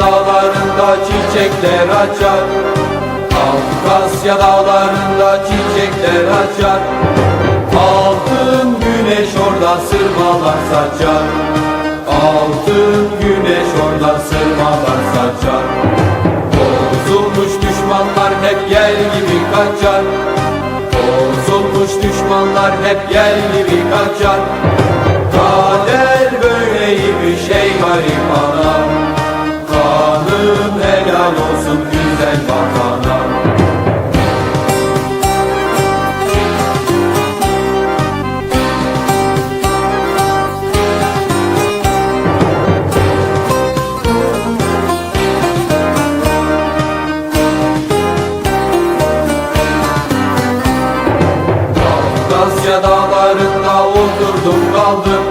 Dağlarında çiçekler açar. Kafkasya dağlarında çiçekler açar. Altın güneş orada sırmalar saçar. Altın güneş orada sırmalar saçar. Bozulmuş düşmanlar hep yer gibi kaçar. Bozulmuş düşmanlar hep yer gibi kaçar. Kader böyleymiş ey garip anam Kafkasya dağlarında oturdum kaldım.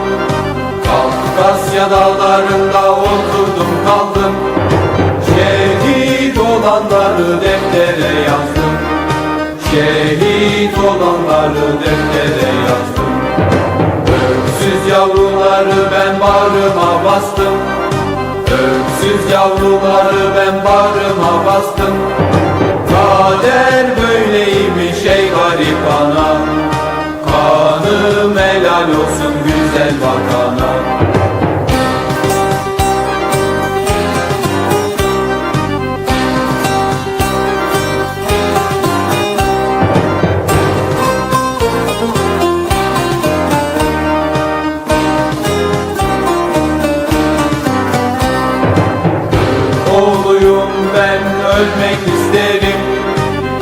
Kafkasya dağlarında oturdum kaldım. Şehit olanları deftere yazdım. Şehit olanları deftere yazdım. Öksüz yavruları ben bağrıma bastım. Öksüz yavruları ben bağrıma bastım. Kader helal olsun güzel vatana Oğluyum ben ölmek isterim.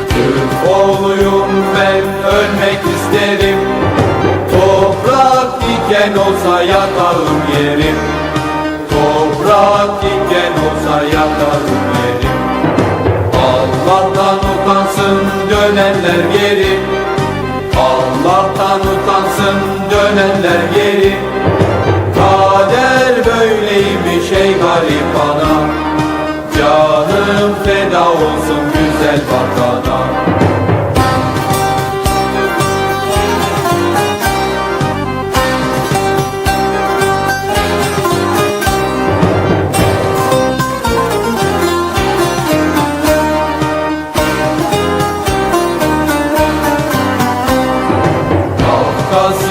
Türk oğluyum ben ölmek isterim Diken olsa yatağım yerim. Toprak diken olsa yatağım yerim. Allah'tan utansın dönenler geri. Allah'tan utansın dönenler geri. Kader böyleymiş ey garip ana. Canım feda olsun güzel vatana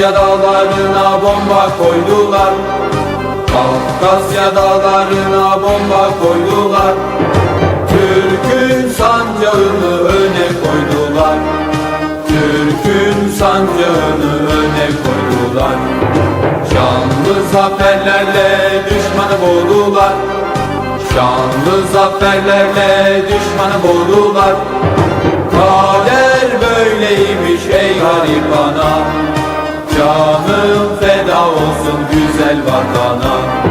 Kafkasya dağlarına bomba koydular. Kafkasya dağlarına bomba koydular. Türk'ün sancağını öne koydular. Türk'ün sancağını öne koydular. Şanlı zaferlerle düşmanı boğdular. Şanlı zaferlerle düşmanı boğdular. Kader böyleymiş ey garip ana Canım feda olsun güzel vatana